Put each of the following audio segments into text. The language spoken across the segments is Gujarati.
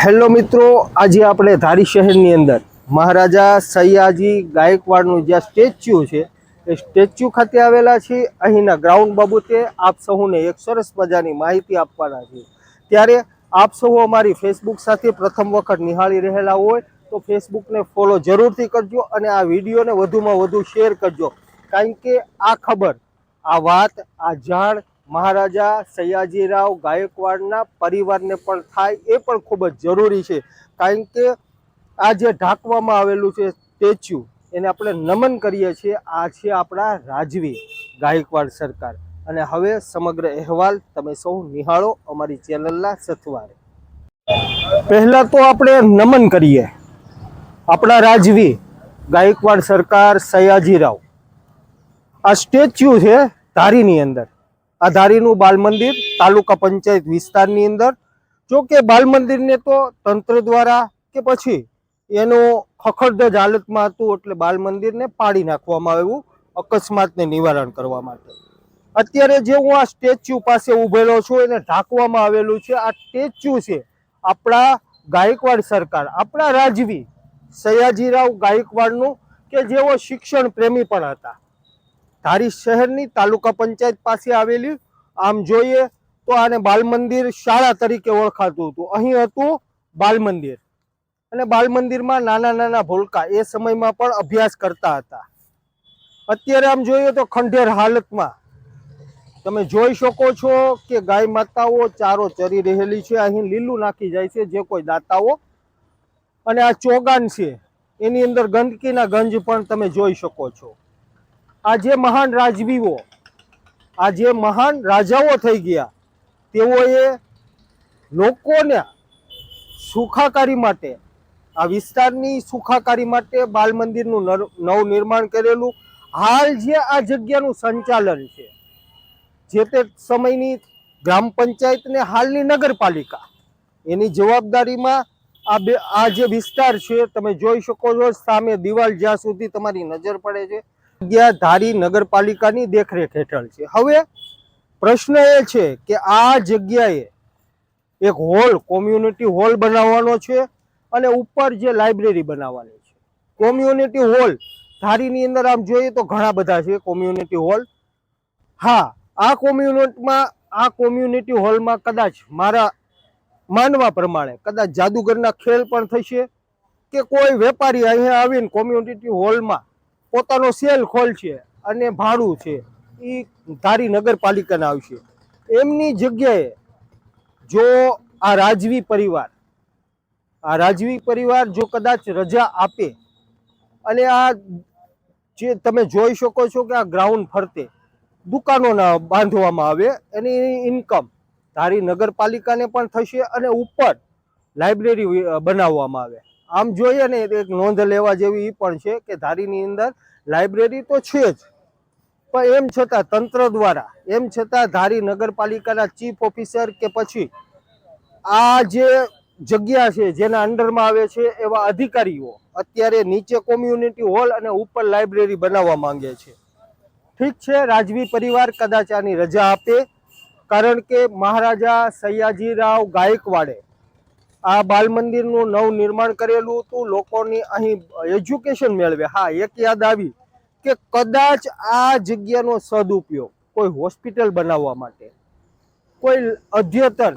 હેલો મિત્રો, આજે આપણે ધારી શહેરની અંદર મહારાજા સયાજી ગાયકવાડનું જ્યાં સ્ટેચ્યુ છે, એ સ્ટેચ્યુ ખાતે આવેલા છે. અહીંના ગ્રાઉન્ડ બાબતે આપ સૌને એક સરસ મજાની માહિતી આપવાના છે. ત્યારે આપ સૌ અમારી ફેસબુક સાથે પ્રથમ વખત નિહાળી રહેલા હોય તો ફેસબુકને ફોલો જરૂરથી કરજો અને આ વિડીયોને વધુમાં વધુ શેર કરજો. કારણ કે આ ખબર, આ વાત, આ જાણ મહારાજા સયાજીરાવ ગાયકવાડના પરિવારને પણ થાય એ પણ ખૂબ જ જરૂરી છે. કારણ કે આ જે ઢાંકવામાં આવેલું છે સ્ટેચ્યુ, એને આપણે નમન કરીએ છીએ. આ છે આપણા રાજવી ગાયકવાડ સરકાર. અને હવે સમગ્ર અહેવાલ તમે સૌ નિહાળો અમારી ચેનલના સથવારે. પહેલા તો આપણે નમન કરીએ. આપણા રાજવી ગાયકવાડ સરકાર સયાજીરાવ. આ સ્ટેચ્યુ છે ધારીની અંદર. આ ધારીનું બાલ મંદિર તાલુકા પંચાયત વિસ્તારની અંદર. જો કે બાલ મંદિરને તો તંત્ર દ્વારા કે પછી એનું ખખડધજ હાલતમાં હતું એટલે બાલ મંદિરને પાડી નાખવામાં આવ્યું અકસ્માતને નિવારણ કરવા માટે. અત્યારે જે હું આ સ્ટેચ્યુ પાસે ઉભેલો છું એને ઢાંકવામાં આવેલું છે. આ સ્ટેચ્યુ છે આપણા ગાયકવાડ સરકાર, આપણા રાજવી સયાજીરાવ ગાયકવાડનું કે જેઓ શિક્ષણ પ્રેમી પણ હતા. ધારી શહેરની તાલુકા પંચાયત પાસે આવેલી, આમ જોઈએ તો આને બાલ મંદિર શાળા તરીકે ઓળખાતું હતું. અહીં હતું બાલ મંદિર અને બાલ મંદિરમાં નાના નાના ભોલકા એ સમયમાં પણ અભ્યાસ કરતા હતા. અત્યારે આમ જોઈએ તો ખંડેર હાલતમાં. તમે જોઈ શકો છો કે ગાય માતાઓ ચારો ચરી રહેલી છે. અહીં લીલું નાખી જાય છે, જે કોઈ દાતાઓ. અને આ ચોગાન છે. એની અંદર ગંદકીના ગંજ પણ તમે જોઈ શકો છો. આ જે મહાન રાજવીઓ આ જે મહાન રાજાઓ થઈ ગયા. તેઓએ લોકોને સુખાકારી માટે, આ વિસ્તારની સુખાકારી માટે બાલ મંદિરનું નવ નિર્માણ કરેલું. હાલ જે આ જગ્યાનું સંચાલન છે, જે તે સમયની ગ્રામ પંચાયતને હાલની નગરપાલિકા, એની જવાબદારીમાં આ બે, આ જે વિસ્તાર છે, તમે જોઈ શકો છો, સામે દિવાલ જ્યાં સુધી તમારી નજર પડે છે ધારી નગરપાલિકાની દેખરેખ હેઠળ છે. હવે પ્રશ્ન એ છે કે આ જગ્યાએ એક હોલ, કોમ્યુનિટી હોલ બનાવવાનો છે અને ઉપર જે લાઇબ્રેરી બનાવવાની છે. કોમ્યુનિટી હોલ, ધારીની અંદર આમ જોઈએ તો ઘણા બધા છે કોમ્યુનિટી હોલ. હા, આ કોમ્યુનિટીમાં, આ કોમ્યુનિટી હોલમાં કદાચ મારા માનવા પ્રમાણે કદાચ જાદુગરના ખેલ પણ થશે કે કોઈ વેપારી અહીંયા આવીને કોમ્યુનિટી હોલમાં પોતાનો સેલ ખોલશે અને ભાડું છે એ ધારી નગરપાલિકાને આવશે. એમની જગ્યાએ જો આ રાજવી પરિવાર, આ રાજવી પરિવાર જો કદાચ રજા આપે અને આ જે તમે જોઈ શકો છો કે આ ગ્રાઉન્ડ ફરતે દુકાનોના બાંધવામાં આવે એની ઇન્કમ ધારી નગરપાલિકાને પણ થશે અને ઉપર લાઇબ્રેરી બનાવવામાં આવે. આમ જોઈએ ને એક નોંધ લેવા જેવી એ પણ છે કે ધારીની અંદર લાઇબ્રેરી તો છે જ. પણ એમ છતાં તંત્ર દ્વારા, એમ છતાં ધારી નગરપાલિકાના ચીફ ઓફિસર કે પછી આ જે જગ્યા છે જેના અંડરમાં આવે છે એવા અધિકારીઓ અત્યારે નીચે કોમ્યુનિટી હોલ અને ઉપર લાઇબ્રેરી બનાવવા માંગે છે. ઠીક છે, રાજવી પરિવાર કદાચ આની રજા આપે, કારણ કે મહારાજા સયાજીરાવ ગાયકવાડે આ બાલ મંદિરનું નવ નિર્માણ કરેલું હતું. લોકોની અહીં એજ્યુકેશન મેળવે હા, એક યાદ આવી કે કદાચ આ જગ્યાનો સદુપયોગ કોઈ હોસ્પિટલ બનાવવા માટે, કોઈ અદ્યતન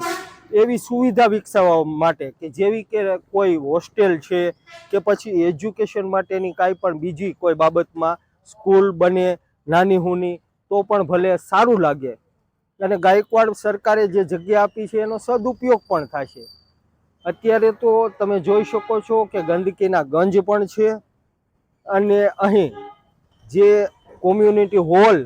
એવી સુવિધા વિકસાવવા માટે કે જેવી કે કોઈ હોસ્ટેલ છે કે પછી એજ્યુકેશન માટેની કાંઈ પણ બીજી કોઈ બાબતમાં સ્કૂલ બને, નાની હુની, તો પણ ભલે સારું લાગે. અને ગાયકવાડ સરકારે જે જગ્યા આપી છે એનો સદુપયોગ પણ થશે અત્યારે તો તમે જોઈ શકો છો કે ગંદકીના ગંજ પણ છે. અને અહીં જે કોમ્યુનિટી હોલ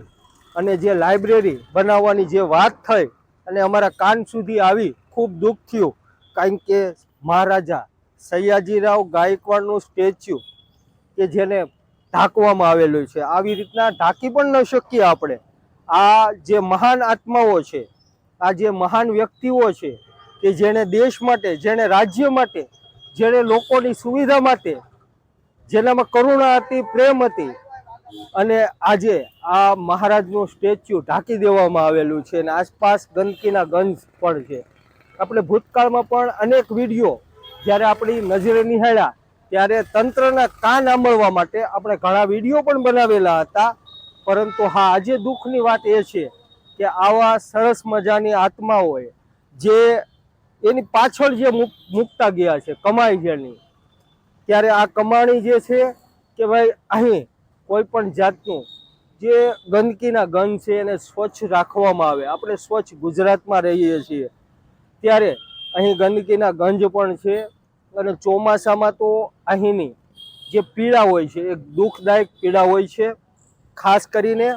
અને જે લાઇબ્રેરી બનાવવાની જે વાત થઈ અને અમારા કાન સુધી આવી, ખૂબ દુઃખ થયું. કારણ કે મહારાજા સયાજીરાવ ગાયકવાડનું સ્ટેચ્યુ કે જેને ઢાંકવામાં આવેલું છે. આવી રીતના ઢાંકી પણ ન શકીએ આપણે. આ જે મહાન આત્માઓ છે, આ જે મહાન વ્યક્તિઓ છે કે જેણે દેશ માટે, જેણે રાજ્ય માટે, જેણે લોકોની સુવિધા માટે, જેનામાં કરુણા હતી, પ્રેમ હતી, અને આજે આ મહારાજનું સ્ટેચ્યુ ઢાંકી દેવામાં આવેલું છે અને આસપાસ ગંદકીના ગંજ પણ છે. આપણે ભૂતકાળમાં પણ અનેક વીડિયો જ્યારે આપણી નજરે નિહાળ્યા, ત્યારે તંત્રના કાન આંબળવા માટે આપણે ઘણા વીડિયો પણ બનાવેલા હતા. પરંતુ હા, આજે દુઃખની વાત એ છે કે આવા સરસ મજાની આત્માઓએ જે એની પાછળ જે મુક- મૂકતા ગયા છે, કમાઈ જેની ત્યારે આ કમાણી જે છે કે ભાઈ અહીં કોઈ પણ જાતનું જે ગંદકીના ગંધ છે એને સ્વચ્છ રાખવામાં આવે. આપણે સ્વચ્છ ગુજરાતમાં રહીએ છીએ. ત્યારે અહીં ગંદકીના ગંજ પણ છે અને ચોમાસામાં તો અહીંની જે પીડા હોય છે એ દુઃખદાયક પીડા હોય છે. ખાસ કરીને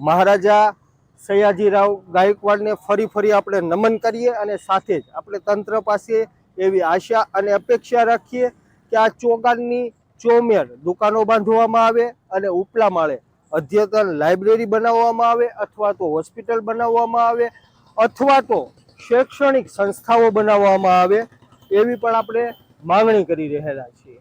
મહારાજા સયાજીરાવ ગાયકવાડને ફરી ફરી આપણે નમન કરીએ અને સાથે જ આપણે તંત્ર પાસે એવી આશા અને અપેક્ષા રાખીએ કે આ ચોગાનની ચોમેર દુકાનો બાંધવામાં આવે અને ઉપલા માળે અદ્યતન લાઇબ્રેરી બનાવવામાં આવે અથવા તો હોસ્પિટલ બનાવવામાં આવે અથવા તો શૈક્ષણિક સંસ્થાઓ બનાવવામાં આવે એવી પણ આપણે માંગણી કરી રહેલા છીએ.